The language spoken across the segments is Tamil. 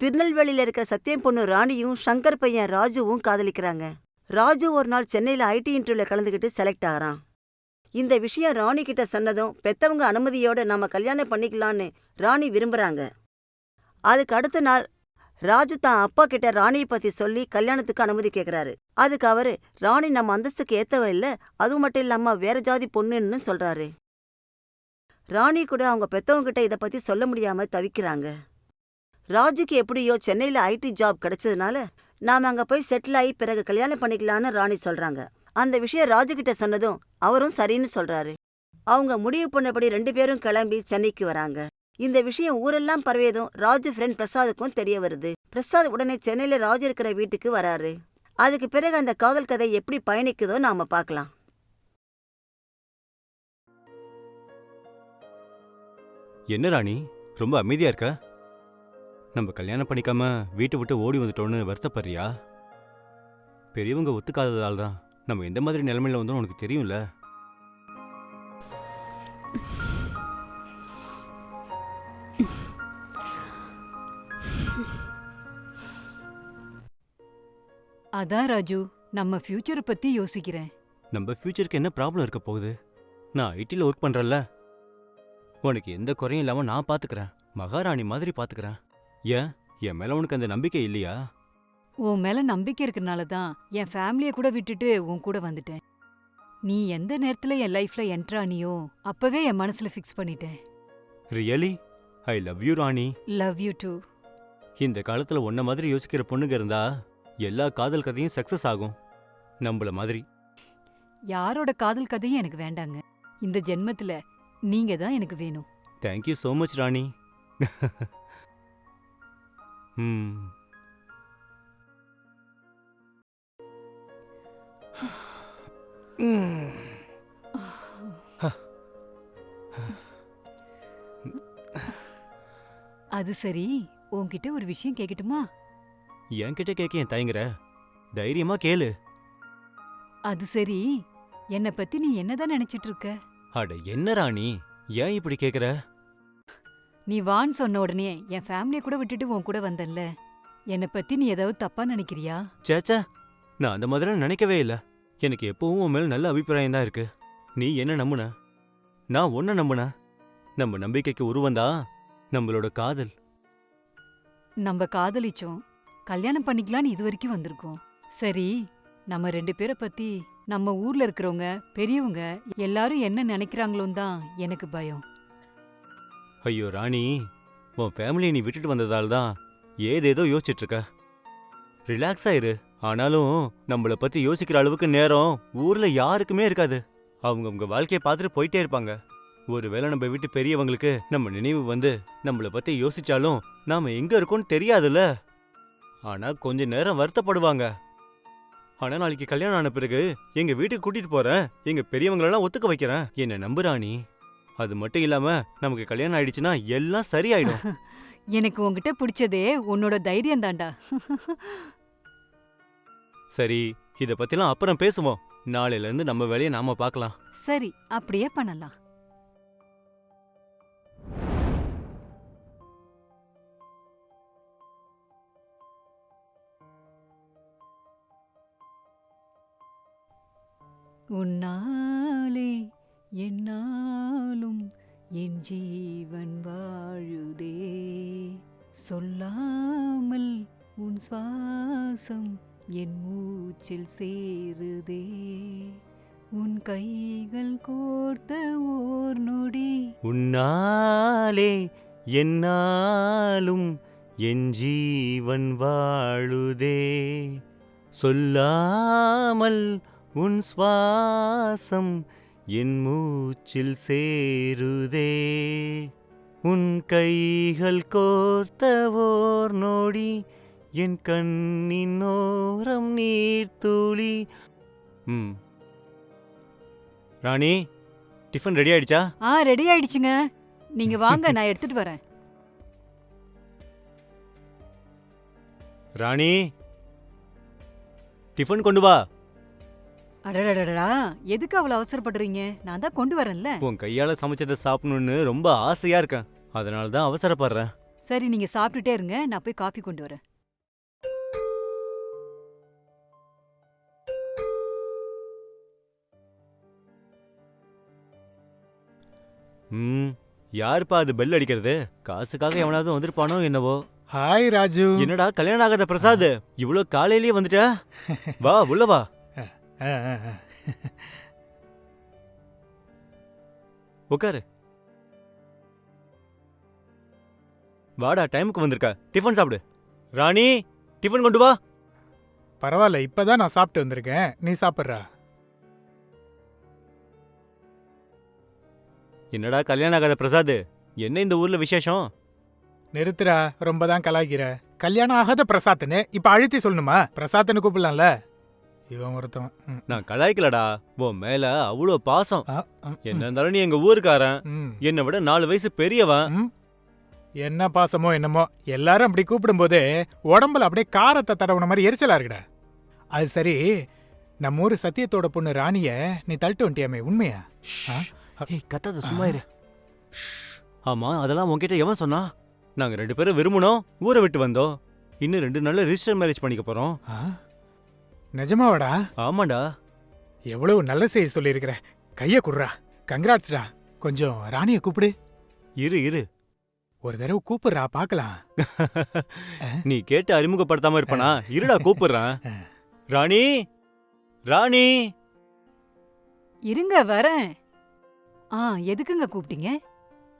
திருநெல்வேலியில இருக்கிற சத்தியம் பொண்ணு ராணியும் சங்கர் பையன் ராஜுவும் காதலிக்கிறாங்க. ராஜு ஒரு நாள் சென்னையில ஐடி இன்டர்வியூல கலந்துக்கிட்டு செலக்ட் ஆறான். இந்த விஷயம் ராணி கிட்ட சொன்னதும் பெத்தவங்க அனுமதியோட நாம கல்யாணம் பண்ணிக்கலான்னு ராணி விரும்புறாங்க. அதுக்கு அடுத்த நாள் ராஜு தான் அப்பா கிட்ட ராணியை பத்தி சொல்லி கல்யாணத்துக்கு அனுமதி கேட்குறாரு அதுக்கு அவரு ராணி நம்ம அந்தஸ்துக்கு ஏத்தவ இல்ல அது மட்டும் இல்லாம வேற ஜாதி பொண்ணுன்னு சொல்றாரு. ராணி கூட அவங்க பெத்தவங்க கிட்ட இத பத்தி சொல்ல முடியாம தவிக்கிறாங்க. ராஜுக்கு எப்படியோ சென்னையில ஐடி ஜாப் கிடைச்சதுனால நாம அங்க போய் செட்டில் ஆகி பிறகு கல்யாணம் பண்ணிக்கலான்னு ராணி சொல்றாங்க. அந்த விஷயம் ராஜு கிட்ட சொன்னதும் அவரும் சரின்னு சொல்றாரு. அவங்க முடிவு பண்ணபடி ரெண்டு பேரும் கிளம்பி சென்னைக்கு வராங்க. இந்த விஷயம் ஊரெல்லாம் பரவியதும் ராஜு ஃப்ரெண்ட் பிரசாதுக்கும் தெரிய வருது. பிரசாத் உடனே சென்னையில ராஜு இருக்கிற வீட்டுக்கு வராரு. அதுக்கு பிறகு அந்த காதல் கதை எப்படி பயணிக்குதோ நாம பார்க்கலாம். என்ன ராணி? ரொம்ப அமைதியா இருக்க? நம்ம கல்யாணம் பண்ணிக்காம வீட்டை விட்டு ஓடி வந்துட்டோன்னு வருத்தப்படுறியா? பெரியவங்க ஒத்துக்காததால் தான் நம்ம எந்த மாதிரி நிலைமையில வந்தோம் உனக்கு தெரியும்ல. அதான் ராஜு நம்ம ஃபியூச்சரை பத்தி யோசிக்கிறேன். நம்ம ஃபியூச்சருக்கு என்ன ப்ராப்ளம் இருக்க போகுது? நான் ஐடியில் ஒர்க் பண்றேன்ல. உனக்கு எந்த குறையும் இல்லாம நான் பாத்துக்கிறேன். மகாராணி மாதிரி பாத்துக்கிறேன். ஏன்? என் மேல உனக்கு அந்த நம்பிக்கை இல்லையா? உன் மேல நம்பிக்கை இருக்கறனால தான் என் ஃபேமிலிய கூட விட்டுட்டு உன் கூட வந்துட்டேன். நீ எந்த நேரத்துல என் லைஃப்ல என்ட்ரு ஆனியோ அப்பவே என் மனசுல ஃபிக்ஸ் பண்ணிட்டேன். Really I love you Rani. Love you too இந்த காலத்துல உன்ன மாதிரி யோசிக்கிற பொண்ணுங்க இருந்தா எல்லா காதல் கதையும் சக்சஸ் ஆகும். நம்மள மாதிரி. யாரோட காதல் கதையும் எனக்கு வேண்டாங்க. இந்த ஜென்மத்துல நீங்க தான் எனக்கு வேணும். தேங்க்யூ ஸோ மச் ராணி. ம். அது சரி உன்கிட்ட ஒரு விஷயம் கேக்கட்டுமா? என்கிட்ட கேட்க ஏன் தயங்குற? தைரியமா கேளு. அது சரி என்னை பத்தி நீ என்னதான் நினைச்சிட்டு இருக்க? அட என்ன ராணி? ஏன் இப்படி கேக்குற? நீ வான்னு சொன்ன உடனே என் ஃபேமிலிய கூட விட்டுட்டு உன் கூட வந்தல்ல என்னை பத்தி நீ ஏதாவது தப்பா நினைக்கிறியா? சேச்சா நான் அந்த மாதிரிலாம் நினைக்கவே இல்ல. எனக்கு எப்பவும் உன் மேல நல்ல அபிப்பிராயம் தான் இருக்கு. நீ என்ன நம்புன? நான் உன்ன நம்புன? நம்ம நம்பிக்கைக்கு உருவந்தா? நம்மளோட காதல். நம்ம காதலிச்சோம். கல்யாணம் பண்ணிக்கலான்னு இது வரைக்கும் வந்திருக்கோம். சரி நம்ம ரெண்டு பேரை பத்தி நம்ம ஊர்ல இருக்கிறவங்க பெரியவங்க எல்லாரும் என்ன நினைக்கிறாங்களோன்னு தான் எனக்கு பயம். ஐயோ ராணி உன் ஃபேமிலியை நீ விட்டுட்டு வந்ததால் தான் ஏதேதோ யோசிச்சுட்டு இருக்க. ரிலாக்ஸ் இரு. ஆனாலும் நம்மள பத்தி யோசிக்கிற அளவுக்கு நேரம் ஊர்ல யாருக்குமே இருக்காது. அவங்க உங்க வாழ்க்கையை பார்த்துட்டு போயிட்டே இருப்பாங்க. ஒருவேளை நம்ம வீட்டு பெரியவங்களுக்கு நம்ம நினைவு வந்து நம்மள பத்தி யோசிச்சாலும் நாம எங்க இருக்கோம்னு தெரியாதுல்ல? ஆனா கொஞ்ச நேரம் வருத்தப்படுவாங்க. ஆனா நாளைக்கு கல்யாணம் ஆன பிறகு எங்க வீட்டுக்கு கூட்டிட்டு போறேன். எங்க பெரியவங்களெல்லாம் ஒத்துக்க வைக்கிறேன். என்ன நம்புறாணி அது மட்டும் இல்லாம நமக்கு கல்யாணம் ஆயிடுச்சுன்னா எல்லாம் சரியாயிடும். எனக்கு உன்கிட்ட பிடிச்சதே உன்னோட தைரியம் தாண்டா சரி இத பத்திலாம் அப்புறம் பேசுவோம். நாளையில இருந்து நம்ம வேலையை நாம பார்க்கலாம். சரி அப்படியே பண்ணலாம். உன்னாலே என்னாலும் என் ஜீவன் வாழுதே. சொல்லாமல் உன் சுவாசம் என் மூச்சில் சேருதே. உன் கைகள் கோர்த்த ஓர் நொடி. உன்னாலே என்னாலும் என் ஜீவன் வாழுதே. சொல்லாமல் உன் சுவாசம் என் மூச்சில் சேருதே. உன் கைகள் கோர்த்த ஓர் நொடி என் கண்ணின் ஓரம் நீர் துளி. ம். ராணி டிஃபன் ரெடி ஆயிடுச்சா? ஆ ரெடி ஆயிடுச்சுங்க. நீங்க வாங்க நான் எடுத்துட்டு வரேன். ராணி டிஃபன் கொண்டு வா. அடடடடா எதுக்கு அவ்வளவு அவசரப்படுறீங்க? நான் தான் கொண்டு வரேன்ல. உன் கையால சமைச்சதை சாப்பிடணும்னு ரொம்ப ஆசையா இருக்கேன். அதனால தான் அவசரப்படுறேன். சரி நீங்க சாப்பிட்டுட்டே இருங்க. நான் போய் காஃபி கொண்டு வரேன். ம் யாருப்பா அது பெல் அடிக்கிறது? காசுக்காக எவனாவது வந்திருப்பானோ என்னவோ. ஹாய் ராஜு. என்னடா கல்யாணம் ஆகாத பிரசாத்? இவ்ளோ காலையிலேயே வந்துட்ட? வா உள்ள வா. உட்காரு வாடா டைமுக்கு வந்திருக்க. டிஃபன் சாப்பிடு. ராணி டிஃபன் கொண்டு வா. பரவாயில்ல இப்பதான் நான் சாப்பிட்டு வந்திருக்கேன். நீ சாப்பிட்றா. என்னடா கல்யாணம் ஆகாத பிரசாத்? என்ன இந்த ஊர்ல விசேஷம்? நிறுத்துறா ரொம்ப தான் கலாய்க்கிற. கல்யாணம் ஆகாத பிரசாத்னு இப்ப அழுத்தி சொல்லணுமா? பிரசாத்னு கூப்பிடலாம்ல. இவன் ஒருத்தவன் நான் கலாய்க்கலடா. உன் மேல அவ்வளோ பாசம். என்ன இருந்தாலும் நீ எங்க ஊருக்காரன். ம், என்னை விட நாலு வயசு பெரியவன். ம். என்ன பாசமோ என்னமோ எல்லாரும் அப்படி கூப்பிடும்போது உடம்புல அப்படியே காரத்தை தடவுன மாதிரி எரிச்சலா இருக்குடா. அது சரி நம்ம ஊர் சத்தியத்தோட பொண்ணு ராணிய நீ தள்ளிட்டு வந்துட்டியாமே உண்மையா? ஆ? ஏய் கத்தாத சும்மா இரு. ஆமா அதெல்லாம் உன்கிட்ட எவன் சொன்னா? நாங்க ரெண்டு பேரும் விரும்பினோம். ஊரை விட்டு வந்தோம். இன்னும் ரெண்டு நாள்ல ரிஜிஸ்டர் மேரேஜ் பண்ணிக்க போறோம். ஆ? நிஜமாவாடா? ஆமாடா எவ்வளவு நல்ல செய்தி சொல்லியிருக்கிற. கைய குடுறா. கங்க்ராட்ஸ்டா. கொஞ்சம் ராணிய கூப்பிடு. இரு இரு. ஒரு தடவை கூப்பிடுறா பார்க்கலாம். நீ கேட்டு அறிமுகப்படுத்தாம இருப்பனா? இருடா கூப்பிடுறேன் ராணி? ராணி? இருங்க வரேன். ஆ எதுக்குங்க கூப்பிட்டீங்க?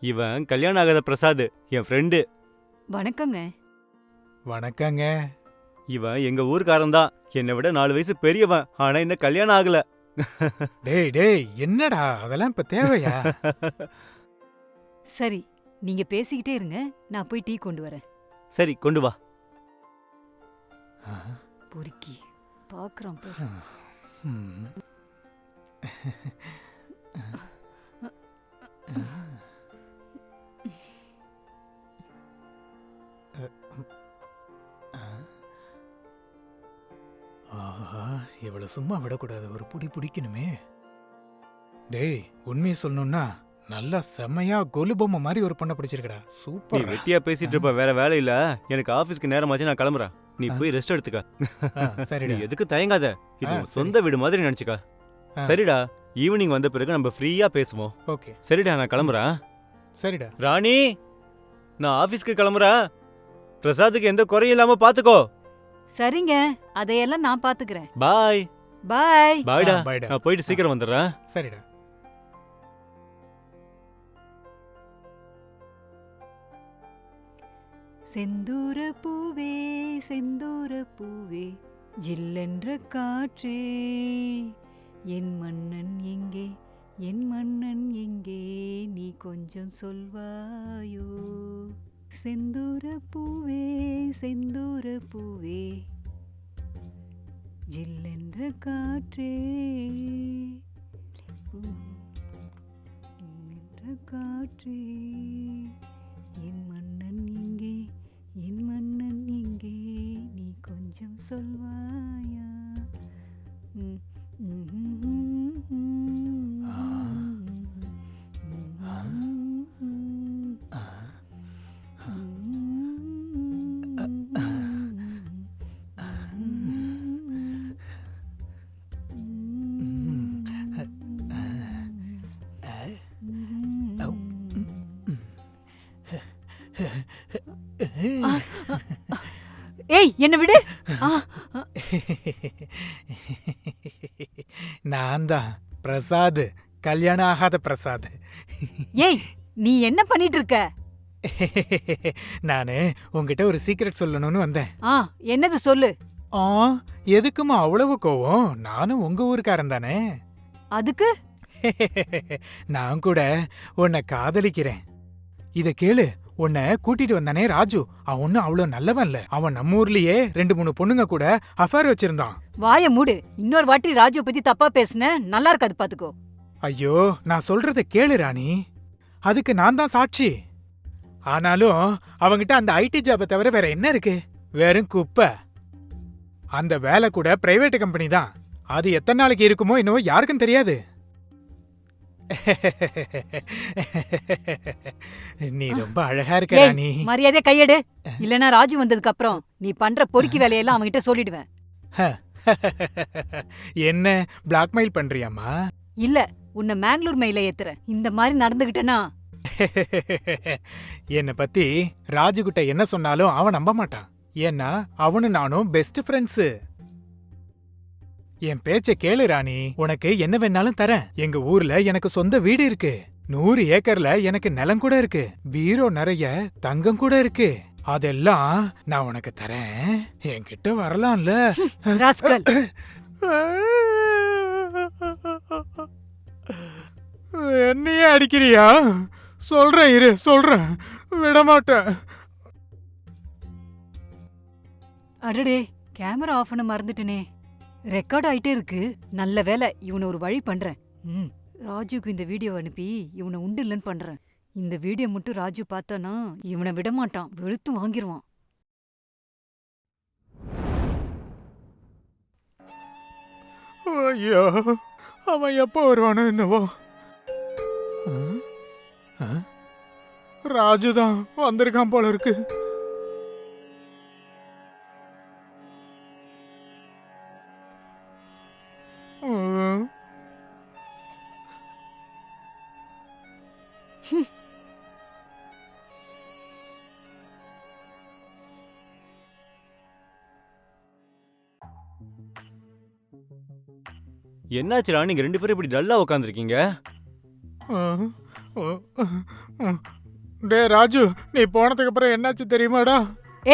இவன் கல்யாணம் ஆகாத பிரசாத் என் ஃப்ரெண்டு வணக்கங்க. வணக்கங்க. இவன் எங்க ஊர்க்காரன் தான் என்னை விட நாலு வயசு பெரியவன். ஆனா இன்னும் கல்யாணம் ஆகல. டேய் டேய் என்னடா? அதெல்லாம் இப்ப தேவையா? சரி நீங்க பேசிக்கிட்டே இருங்க. நான் போய் டீ கொண்டு வரேன். சரி கொண்டு வா. பொறுக்கி பாக்குறான் பாரு. ம். சும்மா விடக்கூடாது. ஒரு புடி பிடிக்கணுமே. டேய் உண்மையை சொல்லணும்னா நல்லா செம்மையா கொலு பொம்மை மாதிரி ஒரு பொண்ணை பிடிச்சிருக்கடா. நீ சூப்பர் வெட்டியா பேசிட்டு இருப்ப வேற வேலை இல்ல. எனக்கு ஆபீஸ்க்கு நேரமாச்சு நான் கிளம்புறேன். நீ போய் ரெஸ்ட் எடுத்துக்க. நீ சரிடா. எதுக்கு தயங்காத? இது ஆ, உன் சரி. சொந்த வீடு மாதிரி நினைச்சுக்க. ஆ. சரிடா ஈவினிங் வந்த பிறகு நம்ம ஃப்ரீயா பேசுவோம். ஓகே. சரிடா நான் கிளம்புறேன். சரிடா. ராணி நான் ஆபீஸ்க்கு கிளம்புறேன். பிரசாத்துக்கு எந்த குறையும் இல்லாம பாத்துக்கோ. சரிங்க அதையெல்லாம் நான் பாத்துக்கிறேன். பாய் பாய் பாய்டா நான் போயிட்டு சீக்கிரம் வந்துடுறேன் சரிடா. செந்தூர பூவே செந்தூர பூவே ஜில்லென்ற காற்றே. என் மன்னன் எங்கே என் மன்னன் எங்கே நீ கொஞ்சம் சொல்வாயோ? செந்தூர பூவே செந்தூர பூவே ஜில்லென்ற காற்றே. என்ற காற்றே. என் மன்னன் இங்கே என் மன்னன் இங்கே. நீ கொஞ்சம் சொல்வாயா? ம், ம், என்ன விடு. நான் தான் பிரசாத். கல்யாணம் ஆகாத பிரசாத். ஏய் நீ என்ன பண்ணிட்டு இருக்க நானு உங்ககிட்ட ஒரு சீக்ரெட் சொல்லணும்னு வந்தேன். ஆ என்னது சொல்லு. ஆ எதுக்குமா அவ்வளவு கோவம்? நானும் உங்க ஊருக்காரன் தானே. அதுக்கு? நான் கூட உன்னை காதலிக்கிறேன். இத கேளு. உன்னை கூட்டிட்டு வந்தானே ராஜு. அவன் ஒன்னும் அவ்வளவு நல்லவன் இல்ல. அவன் நம்ம ஊர்லயே ரெண்டு மூணு பொண்ணுங்க கூட அஃபேர் வச்சிருந்தான். வாய மூடு. இன்னொரு வாட்டி ராஜுவ பத்தி தப்பா பேசுன நல்லா இருக்காது பாத்துக்கோ. ஐயோ நான் சொல்றத கேளு ராணி. அதுக்கு நான் தான் சாட்சி. ஆனாலும் அவங்கிட்ட அந்த ஐடி ஜாபை தவிர வேற என்ன இருக்கு? வெறும் குப்பை. அந்த வேலை கூட பிரைவேட் கம்பெனி தான். அது எத்தனை நாளைக்கு இருக்குமோ என்னவோ யாருக்கும் தெரியாது. நீ ரொம்ப அழகா இருக்க ஏய், ராணி மரியாதை கையெடு. இல்லனா ராஜு வந்ததுக்கு அப்புறம் நீ பண்ற பொறுக்கி வேலையெல்லாம் அவன்கிட்ட சொல்லிடுவேன். என்ன? பிளாக்மெயில் பண்றியாமா இல்ல உன்னை மேங்களூர் மெயில ஏத்துறேன். இந்த மாதிரி நடந்துகிட்டேன்னா? என்னை பத்தி ராஜுகிட்ட என்ன சொன்னாலும் அவன் நம்ப மாட்டான். ஏன்னா அவனும் நானும் பெஸ்ட் ஃப்ரெண்ட்ஸு என் பேச்ச கேளு ராணி. உனக்கு என்ன வேணாலும் தரேன். எங்க ஊர்ல எனக்கு சொந்த வீடு இருக்கு. நூறு ஏக்கர்ல எனக்கு நிலம் கூட இருக்கு. பீரோ நிறைய தங்கம் கூட இருக்கு. அதெல்லாம் நான் உனக்கு தரேன். என்கிட்ட வரலாம்ல. என்னையே அடிக்கிறியா? சொல்றேன் இரு சொல்றேன். விடமாட்டேன். அடடே கேமரா ஆஃப் பண்ண மறந்துட்டனே. ரெக்கார்ட் ஆயிட்டே இருக்கு. நல்ல வேலை இவனை ஒரு வழி பண்றேன். ம். ராஜுக்கு இந்த வீடியோ அனுப்பி இவனை உண்டு இல்லைன்னு பண்றேன். இந்த வீடியோ மட்டும் ராஜு பார்த்தானா இவனை விட மாட்டான். வெளுத்து வாங்கிருவான். ஐயோ அவன் எப்போ வருவானோ என்னவோ. ஆ? ஆ? ராஜுதான் வந்திருக்கான் போல இருக்கு. என்னாச்சுடா? நீங்க ரெண்டு பேரும் இப்படி டல்லா உட்காந்துருக்கீங்க. டேய் ராஜு நீ போனதுக்கு அப்புறம் என்னாச்சு தெரியுமாடா?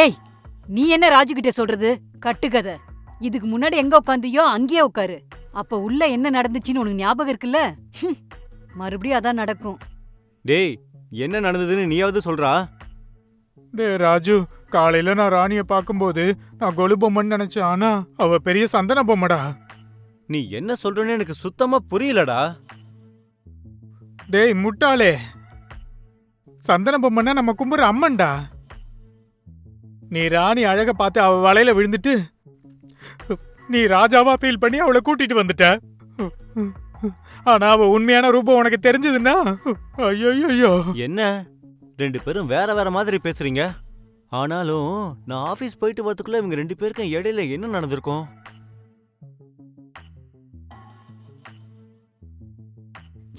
ஏய் நீ என்ன ராஜு கிட்ட சொல்றது? கட்டுக்கதை இதுக்கு முன்னாடி எங்க உட்காந்தியோ அங்கேயே உட்காரு அப்ப உள்ள என்ன நடந்துச்சுன்னு உனக்கு ஞாபகம் இருக்குல்ல? ஹம், மறுபடியும் அதான் நடக்கும். டேய் என்ன நடந்ததுன்னு நீயாவது சொல்றா? டேய் ராஜு காலையில நான் ராணிய பார்க்கும்போது நான் கொலு பொம்மைன்னு நினைச்சேன். ஆனா அவ பெரிய சந்தன பொம்மைடா. நீ என்ன சொல்றேன்னு எனக்கு சுத்தமா புரியலடா. டேய் முட்டாளே. சந்தன பொம்மைன்னா நம்ம கும்புற அம்மன்டா. நீ ராணி அழக பார்த்து அவ வலையில விழுந்துட்டு நீ ராஜாவா ஃபீல் பண்ணி அவளை கூட்டிட்டு வந்துட்ட. ஆனா அவ உண்மையான ரூபம் உனக்கு தெரிஞ்சதுன்னா ஐயோ என்ன? ரெண்டு பேரும் வேற வேற மாதிரி பேசுறீங்க. ஆனாலும் நான் ஆபீஸ் போயிட்டு வரதுக்குள்ள இவங்க ரெண்டு பேருக்கும் இடையில என்ன நடந்திருக்கும்?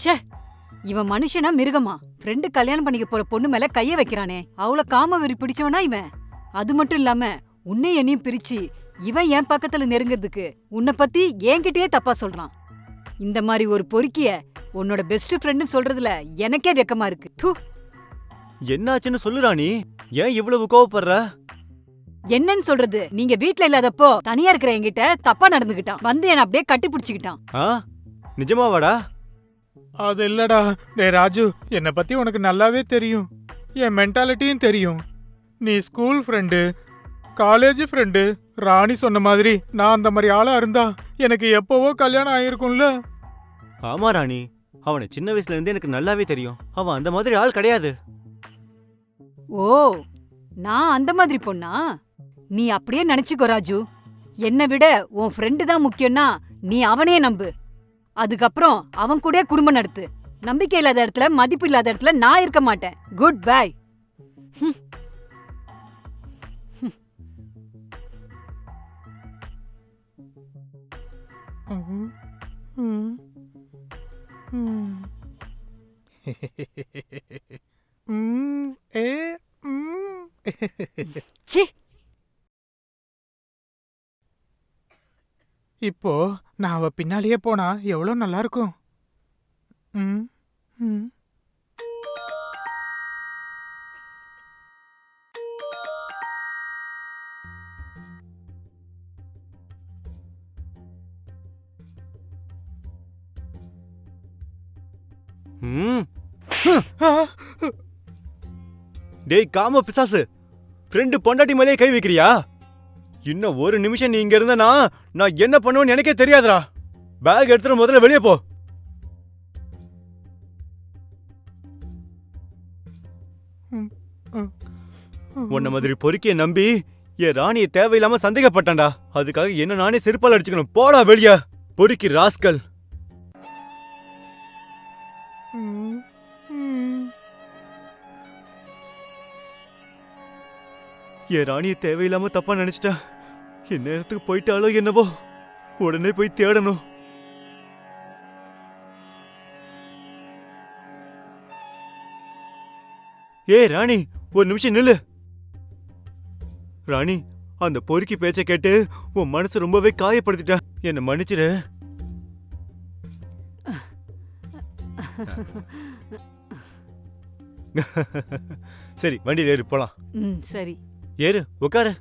ச்சே! இவன் மனுஷனா மிருகமா? ஃப்ரெண்டு கல்யாணம் பண்ணிக்க போற பொண்ணு மேல கைய வைக்கிறானே. அவ்வளவு காம வெறி பிடிச்சவனா இவன்? அது மட்டும் இல்லாம உன்னை என்னையும் பிரிச்சு இவன் என் பக்கத்துல நெருங்கிறதுக்கு உன்னை பத்தி என்கிட்டயே தப்பா சொல்றான். இந்த மாதிரி ஒரு பொறுக்கிய உன்னோட பெஸ்ட் ஃப்ரெண்டுன்னு சொல்றதுல எனக்கே வெக்கமா இருக்கு. து, என்னாச்சுன்னு சொல்லு ராணி ஏன் இவ்வளவு கோவப்படுற? என்னன்னு சொல்றது? நீங்க வீட்ல இல்லாதப்போ தனியா இருக்கிற என்கிட்ட தப்பா நடந்துகிட்டான். வந்து என்ன அப்படியே கட்டி பிடிச்சுக்கிட்டான் ஆ? நிஜமாவாடா? அது இல்லடா டேய் ராஜு என்னை பத்தி உனக்கு நல்லாவே தெரியும். என் மென்டாலிட்டியும் தெரியும். நீ school friend college friend Rani சொன்ன மாதிரி நான் அந்த மாதிரி ஆளா இருந்தா எனக்கு எப்பவோ கல்யாணம் ஆயிருக்கும்ல. ஆமா ராணி. அவனை சின்ன வயசுல இருந்தே எனக்கு நல்லாவே தெரியும். அவன் அந்த மாதிரி ஆள் கிடையாது. ஓ நான் அந்த மாதிரி பொண்ணா? நீ அப்படியே நினைச்சுக்கோ ராஜு. என்னை விட உன் ஃப்ரெண்டு தான் முக்கியம்னா நீ அவனே நம்பு. அதுக்கப்புறம் அவன் கூட குடும்பம் நடத்து. நம்பிக்கை இல்லாத இடத்துல மதிப்பு இல்லாத இடத்துல நான் இருக்க மாட்டேன். குட் பை இப்போ நான் அவ பின்னாலேயே போனா எவ்வளோ நல்லா இருக்கும் ம், ம். டேய் காம பிசாசு. ஃப்ரெண்டு பொண்டாட்டி மேலேயே கை வைக்கிறியா? இன்னும் ஒரு நிமிஷம் நீ இங்க இருந்தனா நான் என்ன பண்ணுவேன்னு எனக்கே தெரியாதுடா. பேக் எடுத்துட்டு முதல்ல வெளியே போ. உன்ன மாதிரி பொறுக்கிய நம்பி என் ராணியை தேவையில்லாம சந்தேகப்பட்டேன்டா. அதுக்காக என்ன நானே செருப்பால் அடிச்சுக்கணும். போடா வெளிய. பொறுக்கி ராஸ்கல். என் ராணியை தேவையில்லாம தப்பா நினைச்சிட்டா. என் நேரத்துக்கு போயிட்டாலோ என்னவோ? உடனே போய் தேடணும். ஏய் ராணி ஒரு நிமிஷம் நில்லு. ராணி அந்த பொறுக்கி பேச்ச கேட்டு உன் மனசு ரொம்பவே காயப்படுத்திட்டா. என்ன மன்னிச்சிரு. சரி வண்டியில ஏறு போலாம். சரி. ஏறு உட்காரு